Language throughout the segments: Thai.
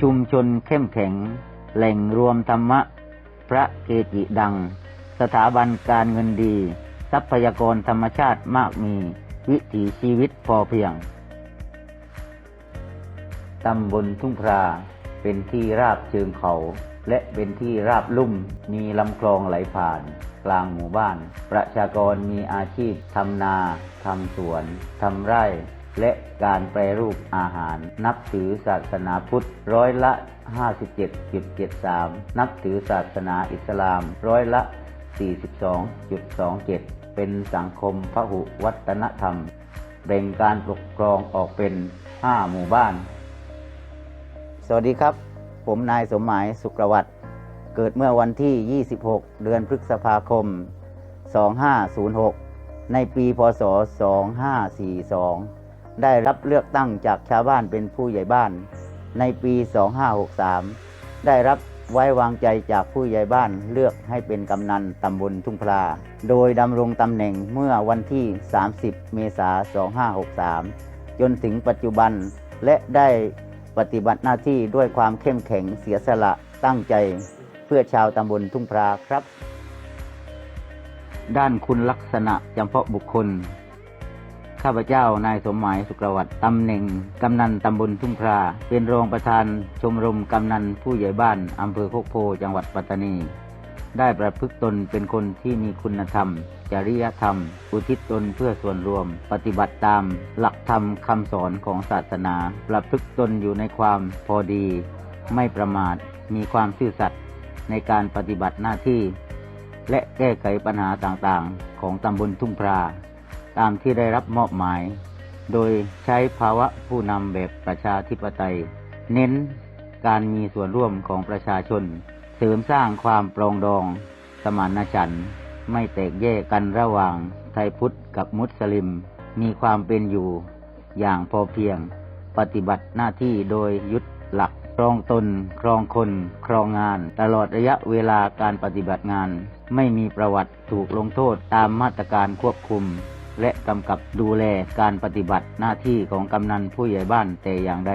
ชุมชนเข้มแข็ง แหล่งรวมธรรมะ พระเกจิดัง สถาบันการเงินดี ทรัพยากรธรรมชาติมากมี วิถีชีวิตพอเพียง ตำบลทุ่งพราเป็นที่ราบเชิงเขา และเป็นที่ราบลุ่มมีลำคลองไหลผ่าน กลางหมู่บ้าน ประชากรมีอาชีพทำนาทำสวนทำไร่ และการแปรรูปอาหาร นับถือศาสนาพุทธร้อยละ 57.73 นับถือศาสนาอิสลามร้อยละ 42.27 เป็นสังคมพหุวัฒนธรรม แบ่งการปกครองออกเป็น 5 หมู่บ้าน สวัสดีครับ ผมนายสมหมายสุกรวัตรเกิดเมื่อวันที่ 26 เดือนพฤษภาคม 2506 ในปีพศ 2542 ได้รับเลือกตั้งจากชาวบ้านเป็นผู้ใหญ่บ้าน ในปี 2563 ได้รับไว้วางใจจากผู้ใหญ่บ้านเลือกให้เป็นกำนันตำบลทุ่งพลา โดยดำรงตำแหน่งเมื่อวันที่ 30 เมษายน 2563 จนถึงปัจจุบันและได้ปฏิบัติหน้าที่ด้วยความเข้มแข็งเสียสละตั้งใจ เพื่อชาวตำบลทุ่งพลาครับ ด้านคุณลักษณะจำเพาะบุคคล ข้าพเจ้านายสมหมายสุกรวัตตำแหน่งกำนันตำบลทุ่งพรา เป็นรองประธานชมรมกำนันผู้ใหญ่บ้านอำเภอโคกโพจังหวัดปัตตานี ได้ประพฤติตนเป็นคนที่มีคุณธรรม จริยธรรม อุทิศตนเพื่อส่วนรวม ปฏิบัติตามหลักธรรมคำสอนของศาสนา ประพฤติตนอยู่ในความพอดี ไม่ประมาท มีความซื่อสัตย์ในการปฏิบัติหน้าที่ และแก้ไขปัญหาต่างๆ ของตำบลทุ่งพรา ตามที่ได้รับมอบหมาย โดยใช้ภาวะผู้นำแบบประชาธิปไตย เน้นการมีส่วนร่วมของประชาชน เสริมสร้างความปรองดอง สมานฉันท์ไม่แตกแยกกันระหว่างไทยพุทธกับมุสลิม มีความเป็นอยู่อย่างพอเพียง ปฏิบัติหน้าที่โดยยึดหลักครองตน ครองคน ครองงาน ตลอดระยะเวลาการปฏิบัติงาน ไม่มีประวัติถูกลงโทษตามมาตรการควบคุม และกำกับดูแลการปฏิบัติหน้าที่ของกำนันผู้ใหญ่บ้านแต่อย่างใด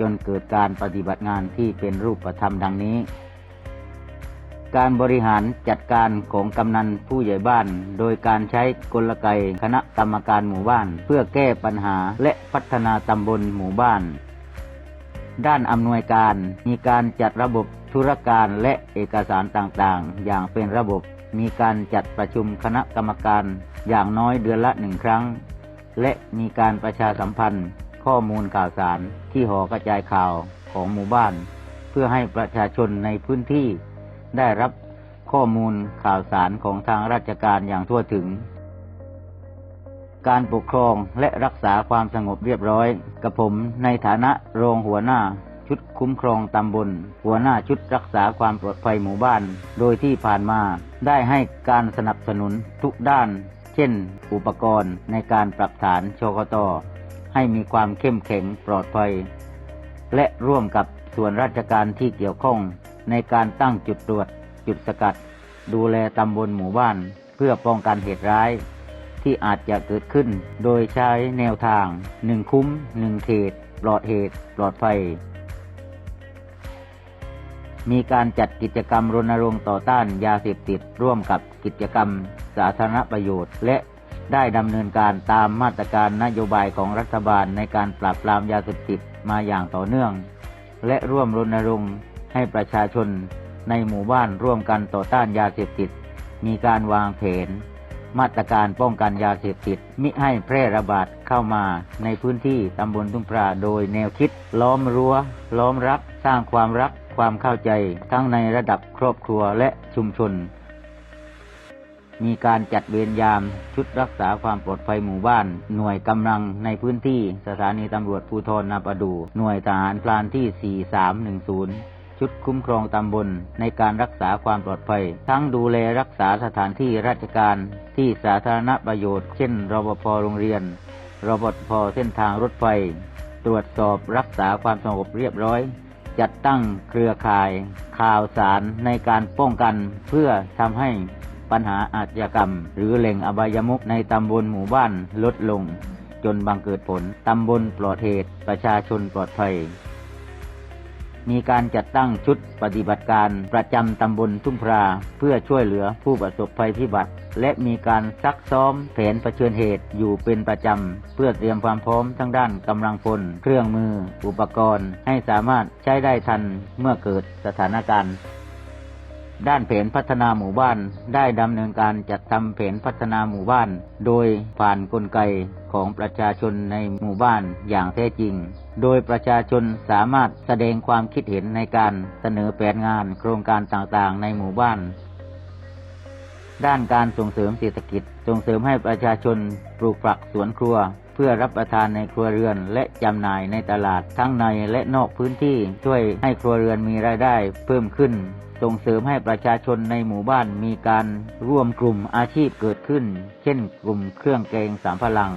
จนเกิดการปฏิบัติงานที่เป็นรูปธรรมดังนี้ การบริหารจัดการของกำนันผู้ใหญ่บ้าน โดยการใช้กลไกคณะกรรมการหมู่บ้าน เพื่อแก้ปัญหาและพัฒนาตำบลหมู่บ้าน ด้านอำนวยการมีการจัดระบบธุรการและเอกสารต่างๆ อย่างเป็นระบบมีการจัดประชุมคณะกรรมการ อย่างน้อยเดือนละหนึ่งครั้ง และมีการประชาสัมพันธ์ ข้อมูลข่าวสารที่หอกระจายข่าวของหมู่บ้าน เพื่อให้ประชาชนในพื้นที่ได้รับข้อมูลข่าวสารของทางราชการอย่างทั่วถึง การปกครองและรักษาความสงบเรียบร้อยกับผมในฐานะรองหัวหน้าชุดคุ้มครองตำบล หัวหน้าชุดรักษาความปลอดภัยหมู่บ้าน โดยที่ผ่านมาได้ให้การสนับสนุนทุกด้าน เช่น อุปกรณ์ในการปรับฐานโชกตให้มีความเข้มแข็งปลอดภัย และร่วมกับส่วนราชการที่เกี่ยวข้องในการตั้งจุดตรวจ จุดสกัด ดูแลตำบลหมู่บ้าน เพื่อป้องกันเหตุร้าย ที่อาจจะเกิดขึ้น โดยใช้แนวทางหนึ่งคุ้มหนึ่งเขต ปลอดเหตุ ปลอดภัย มีการจัดกิจกรรมรณรงค์ต่อต้านยาเสพติด ร่วมกับกิจกรรมสาธารณประโยชน์ และได้ดำเนินการตามมาตรการนโยบายของรัฐบาลในการปราบปรามยาเสพติดมาอย่างต่อเนื่อง และร่วมรณรงค์ให้ประชาชนในหมู่บ้านร่วมกันต่อต้านยาเสพติด มีการวางแผน มาตรการป้องกันยาเสพติด มิให้แพร่ระบาดเข้ามาในพื้นที่ตำบลทุ่งพราโดยแนวคิด ล้อมรั้ว ล้อมรักสร้างความรัก ความเข้าใจทั้งในระดับครอบครัวและชุมชน มีการจัดเวรยามชุดรักษาความปลอดภัยหมู่บ้าน หน่วยกำลังในพื้นที่สถานีตำรวจภูธรนาประดู หน่วยทหารพลานที่ 4310ชุดคุ้มครองตำบลในการรักษาความปลอดภัย ทั้งดูแลรักษาสถานที่ราชการที่สาธารณประโยชน์ เช่นรปภโรงเรียนรปภเส้นทางรถไฟ ตรวจสอบรักษาความสงบเรียบร้อย จัดตั้งเครือข่ายข่าวสารในการป้องกันเพื่อทำให้ปัญหาอาชญากรรม หรือแหล่งอบายมุกในตำบลหมู่บ้านลดลง จนบังเกิดผลตำบลปลอดเหตุประชาชนปลอดภัย มีการจัดตั้งชุดปฏิบัติการประจำตำบลทุ่งพรา เพื่อช่วยเหลือผู้ประสบภัยพิบัติ และมีการซักซ้อมแผนเผชิญเหตุอยู่เป็นประจำ เพื่อเตรียมความพร้อมทั้งด้านกำลังพล เครื่องมือ อุปกรณ์ ให้สามารถใช้ได้ทันเมื่อเกิดสถานการณ์ ด้านแผนพัฒนาหมู่บ้านได้ดำเนินการจัดทำแผนพัฒนาหมู่บ้าน โดยผ่านกลไกของประชาชนในหมู่บ้านอย่างแท้จริง โดยประชาชนสามารถแสดงความคิดเห็นในการเสนอแผนงานโครงการต่างๆ ในหมู่บ้าน ด้านการส่งเสริมเศรษฐกิจ ส่งเสริมให้ประชาชนปลูกฝักสวนครัว เพื่อรับประทานในครัวเรือน และจำหน่ายในตลาดทั้งในและนอกพื้นที่ ช่วยให้ครัวเรือนมีรายได้เพิ่มขึ้น ส่งเสริมให้ประชาชนในหมู่บ้านมีการร่วมกลุ่มอาชีพเกิดขึ้น เช่น กลุ่มเครื่องแกงสามพลัง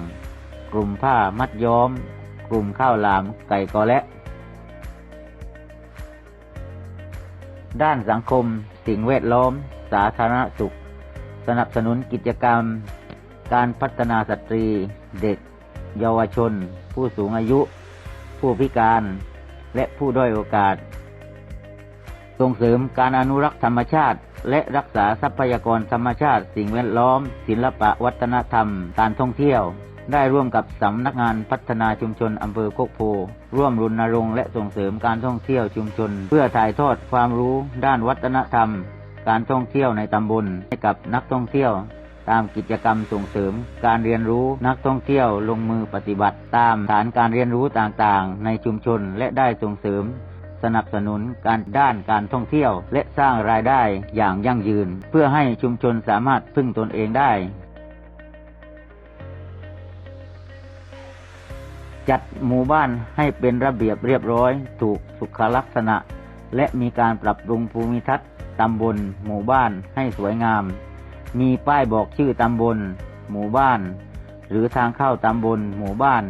กลุ่มผ้ามัดย้อม กลุ่มข้าวหลามไก่กอและด้านสังคม สิ่งแวดล้อม สาธารณสุข สนับสนุนกิจกรรม การพัฒนาสตรี เด็ก เยาวชน ผู้สูงอายุ ผู้พิการ และผู้ด้อยโอกาส ส่งเสริมการอนุรักษ์ธรรมชาติ และรักษาทรัพยากรธรรมชาติ สิ่งแวดล้อม ศิลปะวัฒนธรรม การท่องเที่ยว ได้ร่วมกับสำนักงานพัฒนาชุมชนอำเภอโคกโพร่วมรณรงค์และส่งเสริมการท่องเที่ยวชุมชน เพื่อถ่ายทอดความรู้ ด้านวัฒนธรรม การท่องเที่ยวในตำบลให้กับนักท่องเที่ยว ตามกิจกรรมส่งเสริม การเรียนรู้นักท่องเที่ยวลงมือปฏิบัติ ตามฐานการเรียนรู้ต่างๆ ในชุมชนและได้ส่งเสริม สนับสนุนการด้านการท่องเที่ยว และสร้างรายได้อย่างยั่งยืน เพื่อให้ชุมชนสามารถพึ่งตนเองได้ จัดหมู่บ้านให้เป็นระเบียบเรียบร้อย ถูกสุขลักษณะ และมีการปรับปรุงภูมิทัศน์ตำบลหมู่บ้านให้สวยงาม มีป้ายบอกชื่อตำบล หมู่บ้าน หรือทางเข้าตำบล หมู่บ้าน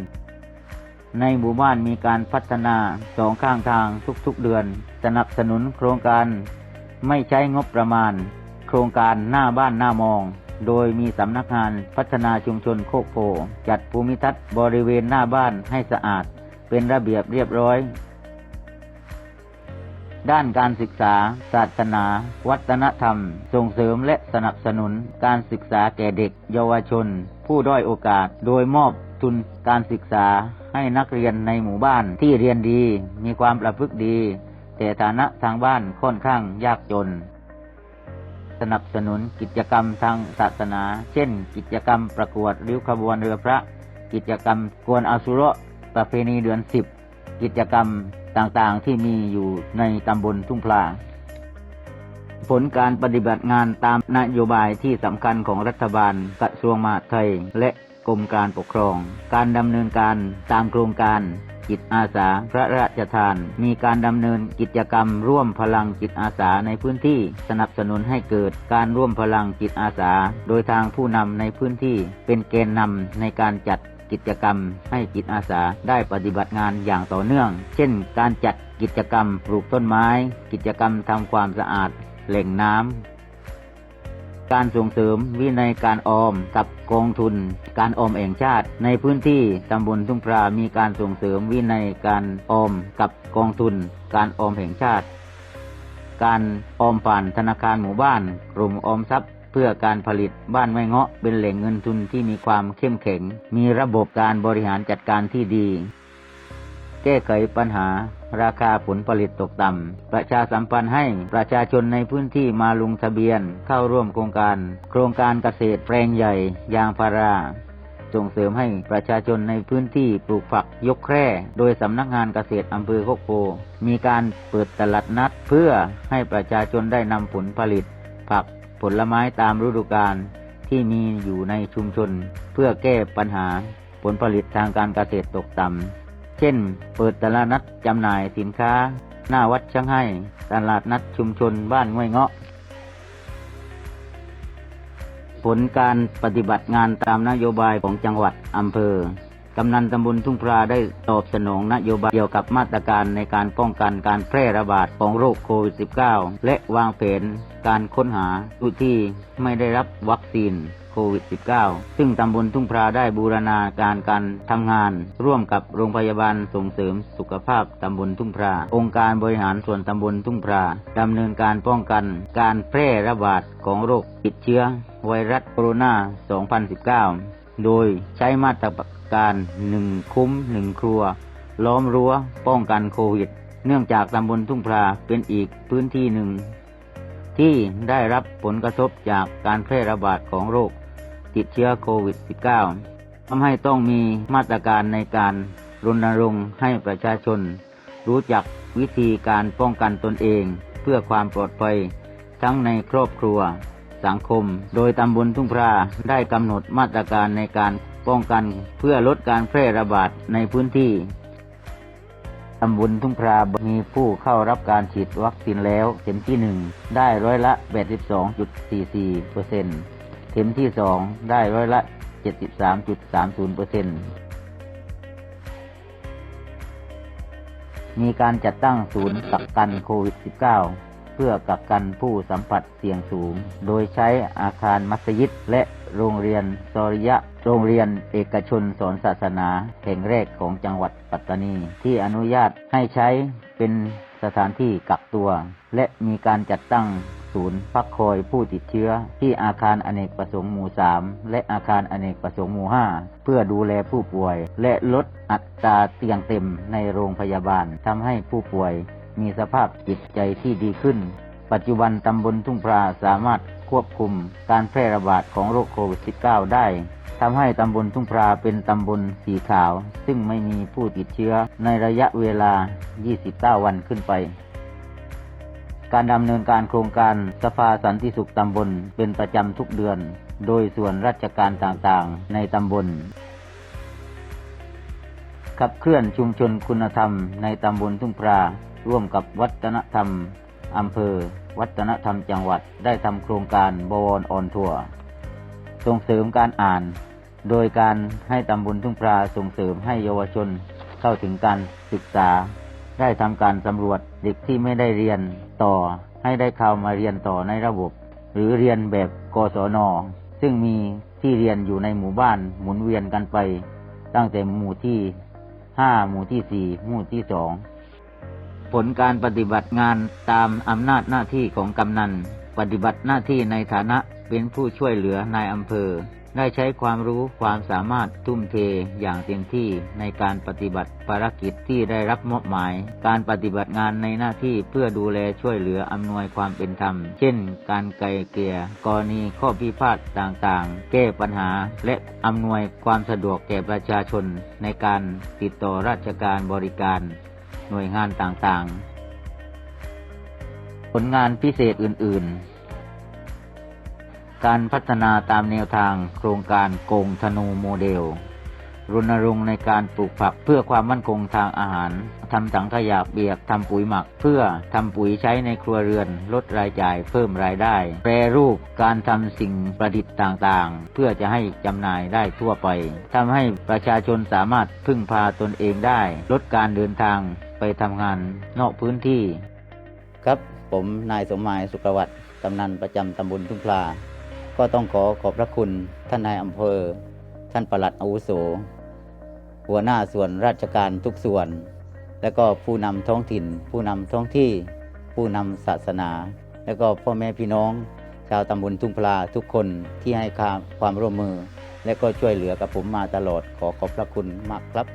ในหมู่บ้านมีการพัฒนาสองข้างทางทุกๆเดือน สนับสนุนโครงการไม่ใช้งบประมาณ โครงการหน้าบ้านหน้ามอง โดยมีสำนักงานพัฒนาชุมชนโคกโพจัดภูมิทัศน์บริเวณหน้าบ้านให้สะอาด เป็นระเบียบเรียบร้อย ด้านการศึกษา ศาสนา วัฒนธรรม ส่งเสริมและสนับสนุน การศึกษาแก่เด็ก เยาวชน ผู้ด้อยโอกาส โดยมอบทุนการศึกษาให้นักเรียนในหมู่บ้านที่เรียนดี มีความประพฤติดี แต่ฐานะทางบ้านค่อนข้างยากจน สนับสนุนกิจกรรมทางศาสนา เช่น กิจกรรมประกวดริ้วขบวนเรือพระ กิจกรรมกวนอาสุระประเพณีเดือนสิบกิจกรรม ต่างๆที่มีอยู่ในตำบลทุ่งพลา ผลการปฏิบัติงานตามนโยบายที่สำคัญของรัฐบาลกระทรวงมหาดไทย และกรมการปกครอง การดำเนินการตามโครงการจิตอาสาพระราชทาน มีการดำเนินกิจกรรมร่วมพลังจิตอาสาในพื้นที่สนับสนุนให้เกิดการร่วมพลังจิตอาสา โดยทางผู้นำในพื้นที่เป็นแกณฑ์นำในการจัด กิจกรรม ให้จิตอาสาได้ปฏิบัติงานอย่างต่อเนื่อง เช่น การจัดกิจกรรมปลูกต้นไม้ กิจกรรมทำความสะอาดแหล่งน้ำการส่งเสริมวินัยการออมกับกองทุน การออมแห่งชาติ ในพื้นที่ตำบลทุ่งพรามีการส่งเสริมวินัยการออมกับกองทุน การออมแห่งชาติ การออมผ่านธนาคารหมู่บ้าน กลุ่มออมทรัพย์ เพื่อการผลิตบ้านไม้เงาะเป็นแหล่งเงินทุนที่มีความเข้มแข็ง มีระบบการบริหารจัดการที่ดี แก้ไขปัญหา ราคาผลผลิตตกต่ำ ประชาสัมพันธ์ให้ประชาชนในพื้นที่มาลงทะเบียนเข้าร่วมโครงการ โครงการเกษตรแปลงใหญ่ ยางพาราส่งเสริมให้ประชาชนในพื้นที่ปลูกผักยกแคร่ โดยสำนักงานเกษตรอำเภอโคกโพมีการเปิดตลาดนัด เพื่อให้ประชาชนได้นำผลผลิต ผัก ผลไม้ตามฤดูกาลที่มีอยู่ในชุมชน เพื่อแก้ปัญหาผลผลิตทางการเกษตรตกต่ำ เช่น เปิดตลาดนัดจำหน่ายสินค้า หน้าวัดช่างให้ตลาดนัดชุมชนบ้านง่วยเงาะ ผลการปฏิบัติงานตามนโยบายของจังหวัดอำเภอำนันตำบลทุ่งพราได้ตอบสนองนโยบายเกี่ยวกับมาตรการในการป้องกันการแพร่ระบาดของโรคโควิด -19 และวางแผนการค้นหาผู้ที่ไม่ได้รับวัคซีนโควิด -19 ซึ่งตำบลทุ่งพราได้บูรณาการการทำงาน ร่วมกับโรงพยาบาลส่งเสริมสุขภาพตำบลทุ่งพรา องค์การบริหารส่วนตำบลทุ่งพราดำเนินการป้องกันการแพร่ระบาดของโรคติดเชื้อไวรัสโคโรนา 2019 โดยใช้มาตร การหนึ่งคุ้มหนึ่งครัว ล้อมรั้วป้องกันโควิด เนื่องจากตำบลทุ่งพราเป็นอีกพื้นที่หนึ่ง ที่ได้รับผลกระทบจากการแพร่ระบาดของโรค ติดเชื้อโควิด -19 ทำให้ต้องมีมาตรการในการรณรงค์ให้ประชาชน รู้จักวิธีการป้องกันตนเอง เพื่อความปลอดภัย ทั้งในครอบครัว สังคม โดยตำบลทุ่งพราได้กำหนดมาตรการในการ ป้องกันเพื่อลดการแพร่ระบาดในพื้นที่ตำบลทุ่งพรามีผู้เข้ารับการฉีดวัคซีนแล้ว เข็มที่หนึ่งได้ร้อยละ 82.44เปอร์เซ็นต์เข็มที่สองได้ร้อยละ 73.30เปอร์เซ็นต์มีการจัดตั้งศูนย์กักกันโควิด -19 เพื่อกักกันผู้สัมผัสเสี่ยงสูง โดยใช้อาคารมัสยิดและโรงเรียนซอริยะ โรงเรียนเอกชนสอนศาสนาแห่งแรกของจังหวัดปัตตานี ที่อนุญาตให้ใช้เป็นสถานที่กักตัว และมีการจัดตั้งศูนย์พักคอยผู้ติดเชื้อ ที่อาคารอเนกประสงค์หมู่ 3 และอาคารอเนกประสงค์หมู่ 5 เพื่อดูแลผู้ป่วย และลดอัตราเตียงเต็มในโรงพยาบาลทำให้ผู้ป่วย มีสภาพจิตใจที่ดีขึ้น ปัจจุบันตำบลทุ่งพราสามารถควบคุมการแพร่ระบาดของโรคโควิด -19 ได้ทำให้ตำบลทุ่งพราเป็นตำบลสีขาว ซึ่งไม่มีผู้ติดเชื้อในระยะเวลา 29 วันขึ้นไป การดำเนินการโครงการสภาสันติสุขตำบลเป็นประจำทุกเดือน โดยส่วนราชการต่างๆ ในตำบล ขับเคลื่อนชุมชนคุณธรรมในตำบลทุ่งพรา ร่วมกับวัฒนธรรมอำเภอ วัฒนธรรมจังหวัดได้ทำโครงการบวรออนทัวร์ส่งเสริมการอ่าน โดยการให้ตำบลทุ่งพราส่งเสริมให้เยาวชนเข้าถึงการศึกษา ได้ทำการสำรวจเด็กที่ไม่ได้เรียนต่อ ให้ได้เข้ามาเรียนต่อในระบบ หรือเรียนแบบกศน ซึ่งมีที่เรียนอยู่ในหมู่บ้านหมุนเวียนกันไป ตั้งแต่หมู่ที่ห้าหมู่ที่สี่หมู่ที่สอง ผลการปฏิบัติงานตามอำนาจหน้าที่ของกำนัน ปฏิบัติหน้าที่ในฐานะเป็นผู้ช่วยเหลือนายอำเภอ ได้ใช้ความรู้ความสามารถทุ่มเทอย่างเต็มที่ในการปฏิบัติภารกิจที่ได้รับมอบหมาย การปฏิบัติงานในหน้าที่เพื่อดูแลช่วยเหลืออำนวยความเป็นธรรม เช่น การไกลเกลี่ยกรณีข้อพิพาทต่างๆ แก้ปัญหา และอำนวยความสะดวกแก่ประชาชนในการติดต่อราชการบริการ หน่วยงานต่างๆ ผลงานพิเศษอื่น ๆ การพัฒนาตามแนวทางโครงการโกงธนูโมเดล รณรงค์ในการปลูกผักเพื่อความมั่นคงทางอาหารทำสังขยาเปียกทำปุ๋ยหมัก เพื่อทำปุ๋ยใช้ในครัวเรือน ลดรายจ่ายเพิ่มรายได้ แปรรูปการทำสิ่งประดิษฐ์ต่างๆ เพื่อจะให้จำหน่ายได้ทั่วไปทำให้ประชาชนสามารถพึ่งพาตนเองได้ ลดการเดินทาง ไปทำงานนอกพื้นที่ ครับผมนายสมหมายสุขวัตกำนันประจำตำบลทุ่งพลา ก็ต้องขอขอบพระคุณท่านนายอำเภอ ท่านปลัดอาวุโส หัวหน้าส่วนราชการทุกส่วน และก็ผู้นำท้องถิ่น ผู้นำท้องที่ ผู้นำศาสนา และก็พ่อแม่พี่น้อง ชาวตำบลทุ่งพลาทุกคนที่ให้ความร่วมมือ และก็ช่วยเหลือกับผมมาตลอดขอขอบพระคุณมากครับ